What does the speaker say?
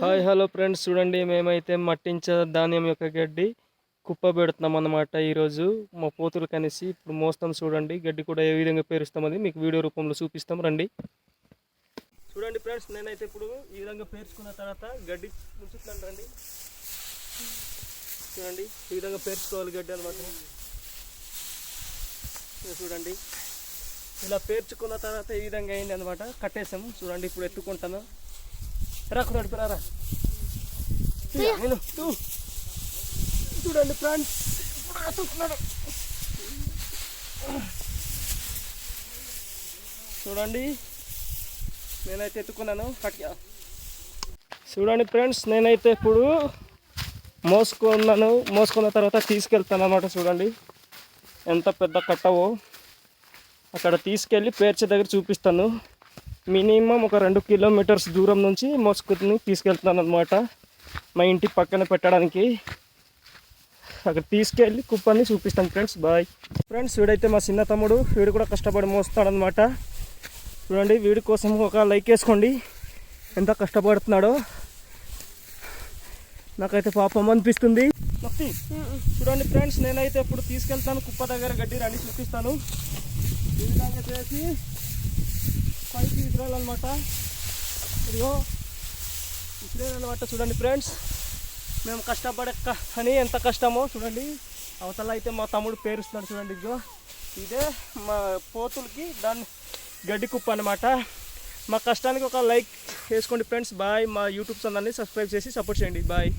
Hi hello friends. చూడండి మేమైతే మట్టించ ధాన్యం యొక్క గడ్డి కుప్ప పెడుతున్నాం అన్నమాట ఈరోజు. మా పోతులు కనేసి ఇప్పుడు మోస్తాం చూడండి. గడ్డి కూడా ఏ విధంగా పేరుస్తామని మీకు వీడియో రూపంలో చూపిస్తాం. రండి. చూడండి ఫ్రెండ్స్ నేనైతే ఇప్పుడు ఈ విధంగా పేర్చుకున్న తర్వాత గడ్డి ఉంచుతున్నాను రండి. చూడండి ఈ విధంగా పేర్చుకోవాలి గడ్డి అనమాట చూడండి. ఇలా పేర్చుకున్న తర్వాత ఈ విధంగా అయింది అనమాట కట్టేసాము. చూడండి ఇప్పుడు ఎత్తుకుంటాను. రా కురాడు నేను తూ. చూడండి ఫ్రెండ్స్ ఇప్పుడు చూడండి నేనైతే ఎత్తుకున్నాను కట్టిగా చూడండి ఫ్రెండ్స్ నేనైతే ఇప్పుడు మోసుకున్నాను మోసుకున్న తర్వాత తీసుకెళ్తాను అన్నమాట చూడండి. ఎంత పెద్ద కట్టవో. అక్కడ తీసుకెళ్ళి పేర్చే దగ్గర చూపిస్తాను. మినిమం ఒక రెండు కిలోమీటర్స్ దూరం నుంచి మోసుకుని తీసుకెళ్తున్నాను అనమాట మా ఇంటి పక్కన పెట్టడానికి. అక్కడ తీసుకెళ్ళి కుప్పని చూపిస్తాను ఫ్రెండ్స్. బాయ్. ఫ్రెండ్స్ వీడైతే మా చిన్న తమ్ముడు. వీడు కూడా కష్టపడి మోస్తాడనమాట చూడండి వీడి కోసం ఒక లైక్ వేసుకోండి. ఎంత కష్టపడుతున్నాడో. నాకైతే పాపం అనిపిస్తుంది. నొక్కి. చూడండి ఫ్రెండ్స్ నేనైతే ఇప్పుడు తీసుకెళ్తాను. కుప్ప దగ్గర గడ్డి రండి చూపిస్తాను. ఈ విధంగా చేసి పైకి విసిరాలన్నమాట ఇదిగో విసిరేయాలన్నమాట చూడండి ఫ్రెండ్స్. మేము కష్టపడక అని ఎంత కష్టమో చూడండి. అవతల అయితే మా తమ్ముడు పేరుస్తున్నాడు చూడండి ఇదిగో. ఇదే మా పోతులకి దాన్ని గడ్డి కుప్ప అనమాట మా కష్టానికి ఒక లైక్ వేసుకోండి ఫ్రెండ్స్. బాయ్. మా యూట్యూబ్ ఛానల్ని సబ్స్క్రైబ్ చేసి సపోర్ట్ చేయండి. బాయ్.